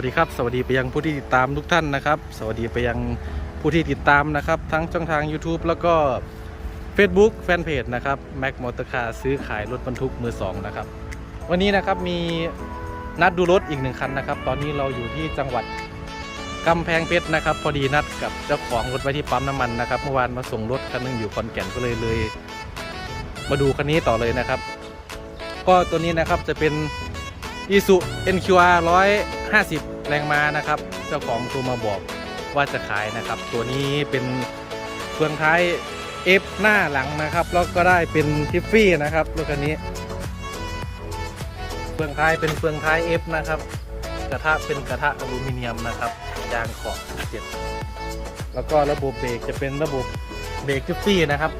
วัสดีครับ สวัสดีไปยังผู้ที่ติดตามทุกท่านนะครับ สวัสดีไปยังผู้ที่ติดตามนะครับ ทั้งช่องทาง YouTube แล้วก็ Facebook แฟนเพจนะครับ Mac m o t o r Car ซื้อขายรถบรรทุกมือสองนะครับ วันนี้นะครับมีนัดดูรถอีกหนึ่งคันนะครับ ตอนนี้เราอยู่ที่จังหวัดกำแพงเพชรนะครับ พอดีนัดกับเจ้าของรถไว้ที่ปั๊มน้ำมันนะครับ เมื่อวานมาส่งรถคันนึงอยู่ขอนแก่นก็เลยเลย มาดูคันนี้ต่อเลยนะครับ ก็ตัวนี้นะครับจะเป็นอีสุ NQR 50 แรงม้านะครับ เจ้าของโทรมาบอกว่าจะขายนะครับ ตัวนี้เป็นเฟืองท้าย F หน้าหลังนะครับ แล้วก็ได้เป็นทิฟฟี่นะครับรถคันนี้ เฟืองท้ายเป็นเฟืองท้าย F นะครับ กระทะเป็นกระทะอลูมิเนียมนะครับยางขอบเจ็ดแล้วก็ระบบเบรกจะเป็นระบบเบรกทิฟฟี่นะครับ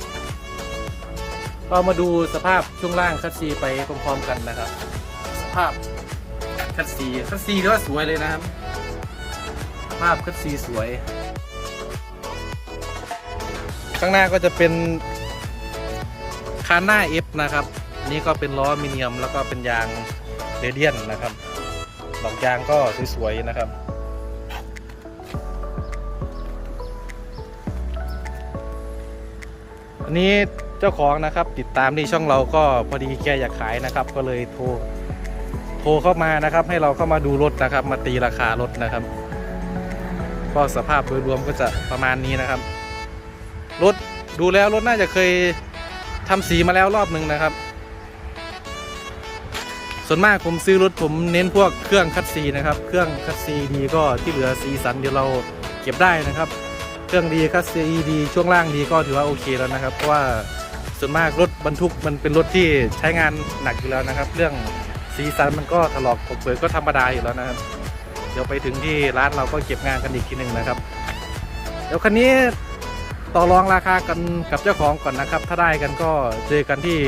ก็มาดูสภาพช่วงล่างคัสซีไปพร้อมๆกันนะครับ สภาพ คัดซีคัดซีก็สวยเลยนะครับภาพคัดซีสวย ข้างหน้าก็จะเป็นคานหน้า F นะครับ นี่ก็เป็นล้อมิเนียมแล้วก็เป็นยางเรเดียนนะครับดอกยางก็สวยๆนะครับอันนี้เจ้าของนะครับติดตามที่ช่องเราก็พอดีแกอยากขายนะครับ ก็เลยโทร โทรเข้ามานะครับ ให้เราเข้ามาดูรถนะครับ มาตีราคารถนะครับ ก็สภาพโดยรวมก็จะประมาณนี้นะครับ รถดูแล้วรถน่าจะเคยทำสีมาแล้วรอบหนึ่งนะครับ ส่วนมากผมซื้อรถผมเน้นพวกเครื่องคัดซีนะครับ เครื่องคัดซีดีก็ที่เหลือสีสันเดี๋ยวเราเก็บได้นะครับ เครื่องดีคัดซีดีช่วงล่างดีก็ถือว่าโอเคแล้วนะครับเพราะว่าส่วนมากรถบรรทุกมันเป็นรถที่ใช้งานหนักอยู่แล้วนะครับ เรื่อง สีสันมันก็ถลอกปกเปิดก็ธรรมดาอยู่แล้วนะครับ เดี๋ยวไปถึงที่ร้านเราก็เก็บงานกันอีกทีหนึ่งนะครับ เดี๋ยวคันนี้ต่อรองราคากันกับเจ้าของก่อนนะครับ ถ้าได้กันก็เจอกันที่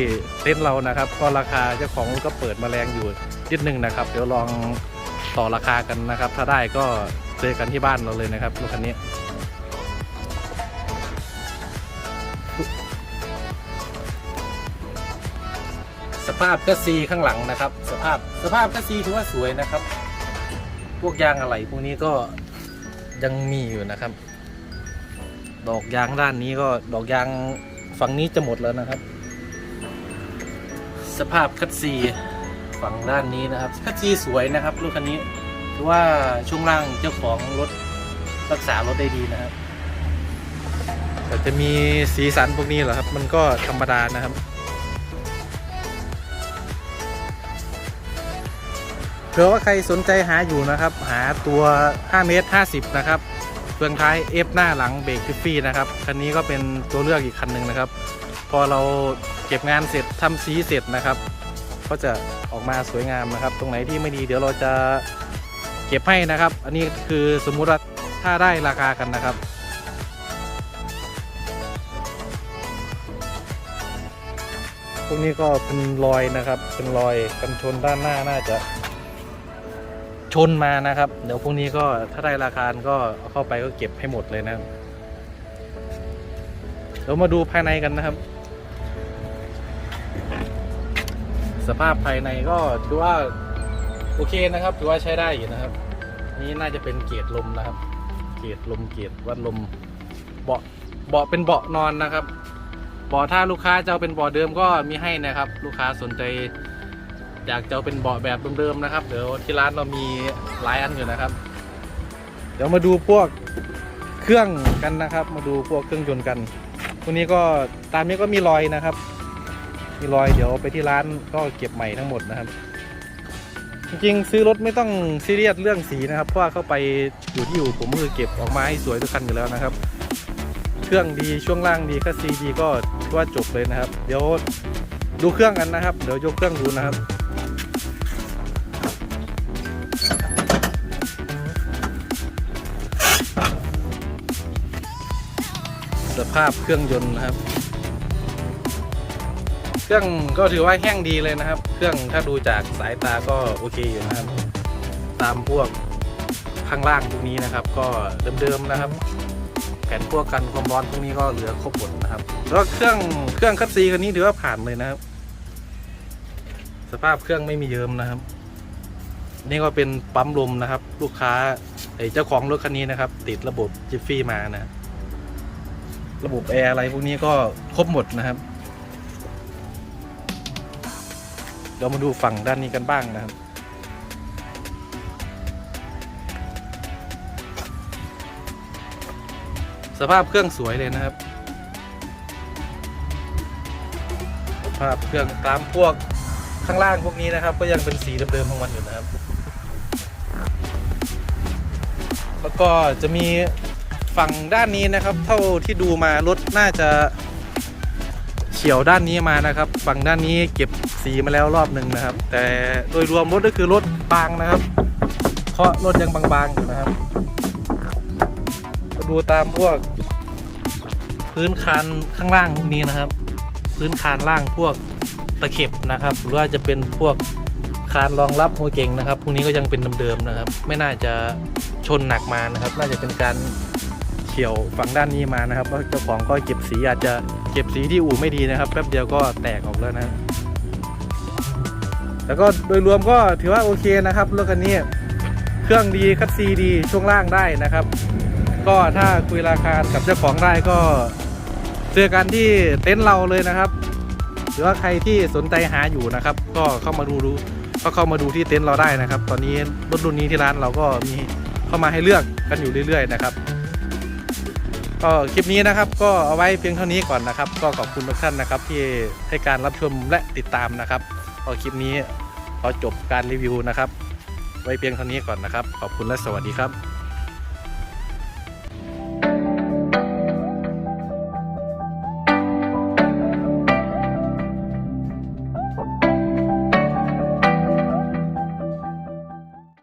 เต็นท์เรานะครับ ก็ราคาเจ้าของก็เปิดมาแรงอยู่นิดหนึ่งนะครับ เดี๋ยวลองต่อราคากันนะครับ ถ้าได้ก็เจอกันที่บ้านเราเลยนะครับรถคันนี้ สภาพคัสซีข้างหลังนะครับ สภาพสภาพคัสซีถือว่าสวยนะครับ พวกยางอะไหล่พวกนี้ก็ยังมีอยู่นะครับ ดอกยางด้านนี้ก็ดอกยางฝั่งนี้จะหมดแล้วนะครับ สภาพคัสซีฝั่งด้านนี้นะครับคัสซีสวยนะครับรถคันนี้ถือว่าช่วงล่างเจ้าของรถรักษารถได้ดีนะครับแต่จะมีสีสันพวกนี้เหรอครับ มันก็ธรรมดานะครับ เผื่อว่าใครสนใจหาอยู่นะครับ หาตัว 5 เมตร 50 นะครับเฟืองท้าย F หน้าหลังเบรกทิฟฟี่นะครับ คันนี้ก็เป็นตัวเลือกอีกคันหนึ่งนะครับ พอเราเก็บงานเสร็จทำสีเสร็จนะครับ ก็จะออกมาสวยงามนะครับ ตรงไหนที่ไม่ดีเดี๋ยวเราจะเก็บให้นะครับ อันนี้คือสมมุติว่าถ้าได้ราคากันนะครับพวกนี้ก็เป็นรอยนะครับ เป็นรอยกันชนด้านหน้าน่าจะ ชนมานะครับ เดี๋ยวพรุ่งนี้ก็ถ้าได้ราคาก็เอาเข้าไปก็เก็บให้หมดเลยนะครับเดี๋ยวมาดูภายในกันนะครับ สภาพภายในก็ถือว่าโอเคนะครับถือว่าใช้ได้อยู่นะครับ นี่น่าจะเป็นเกียรลมนะครับ เกียรลมเกียรวัดลมเบาะเบาะเป็นเบาะนอนนะครับเบาะถ้าลูกค้าจะเอาเป็นเบาะเดิมก็มีให้นะครับ ลูกค้าสนใจ อยากจะเป็นเบาะแบบเดิมๆนะครับ เดี๋ยวที่ร้านเรามีหลายอันอยู่นะครับ เดี๋ยวมาดูพวกเครื่องกันนะครับ มาดูพวกเครื่องยนต์กันพวนี้ก็ตามนี้ก็มีรอยนะครับ มีรอยเดี๋ยวไปที่ร้านก็เก็บใหม่ทั้งหมดนะครับ จริงๆ ซื้อรถไม่ต้องซีเรียสเรื่องสีนะครับ เพราะว่าเข้าไปอยู่ที่อยู่ผมก็คือเก็บออกมาให้สวยทุกคันอยู่แล้วนะครับ เครื่องดีช่วงล่างดีคัสซีดีก็ถือว่าจบเลยนะครับ เดี๋ยวดูเครื่องกันนะครับ เดี๋ยวยกเครื่องดูนะครับ ภาพเครื่องยนต์นะครับ เครื่องก็ถือว่าแห้งดีเลยนะครับ เครื่องถ้าดูจากสายตาก็โอเคอยู่นะครับ ตามพวกข้างล่างพวกนี้นะครับ ก็เดิมๆนะครับ แผ่นพวกกันความร้อนพวกนี้ก็เหลือครบหมดนะครับแล้วเครื่องเครื่องคัดซีคันนี้ถือว่าผ่านเลยนะครับ สภาพเครื่องไม่มีเยิมนะครับ นี่ก็เป็นปั๊มลมนะครับ ลูกค้าไอ้เจ้าของรถคันนี้นะครับ ติดระบบจิฟฟี่มานะ ระบบแอร์อะไรพวกนี้ก็ครบหมดนะครับเรามาดูฝั่งด้านนี้กันบ้างนะครับ สภาพเครื่องสวยเลยนะครับ สภาพเครื่องตามพวกข้างล่างพวกนี้นะครับ ก็ยังเป็นสีเดิมๆของมันอยู่นะครับ แล้วก็จะมี ฝั่งด้านนี้นะครับ เท่าที่ดูมารถน่าจะเฉียวด้านนี้มานะครับ ฝั่งด้านนี้เก็บสีมาแล้วรอบหนึ่งนะครับ แต่โดยรวมรถก็คือรถบางนะครับเพราะรถยังบางๆอยู่นะครับดูตามพวก พื้นคานข้างล่างพวกนี้นะครับ พื้นคานล่างพวกตะเข็บนะครับ หรือว่าจะเป็นพวกคานรองรับหัวเก่งนะครับพวกนี้ก็ยังเป็นเดิมๆนะครับ ไม่น่าจะชนหนักมานะครับ น่าจะเป็นการ เฉียวฝั่งด้านนี้มานะครับเจ้าของก็เก็บสีอาจจะเก็บสีที่อู่ไม่ดีนะครับแป๊บเดียวก็แตกออกแล้วนะแล้วก็โดยรวมก็ถือว่าโอเคนะครับรถคันนี้เครื่องดีคัดซีดีช่วงล่างได้นะครับ ก็ถ้าคุยราคากับเจ้าของได้ก็เจอกันที่เต็นท์เราเลยนะครับ หรือว่าใครที่สนใจหาอยู่นะครับ ก็เข้ามาดูดูก็เข้ามาดูที่เต็นท์เราได้นะครับ ตอนนี้รถรุ่นนี้ที่ร้านเราก็มีเข้ามาให้เลือกกันอยู่เรื่อย ๆ นะครับ ก็คลิปนี้นะครับก็เอาไว้เพียงเท่านี้ก่อนนะครับ ก็ขอบคุณทุกท่านนะครับ ที่ให้การรับชมและติดตามนะครับพอคลิปนี้ขอจบการรีวิวนะครับ ไว้เพียงเท่านี้ก่อนนะครับ ขอบคุณและสวัสดีครับ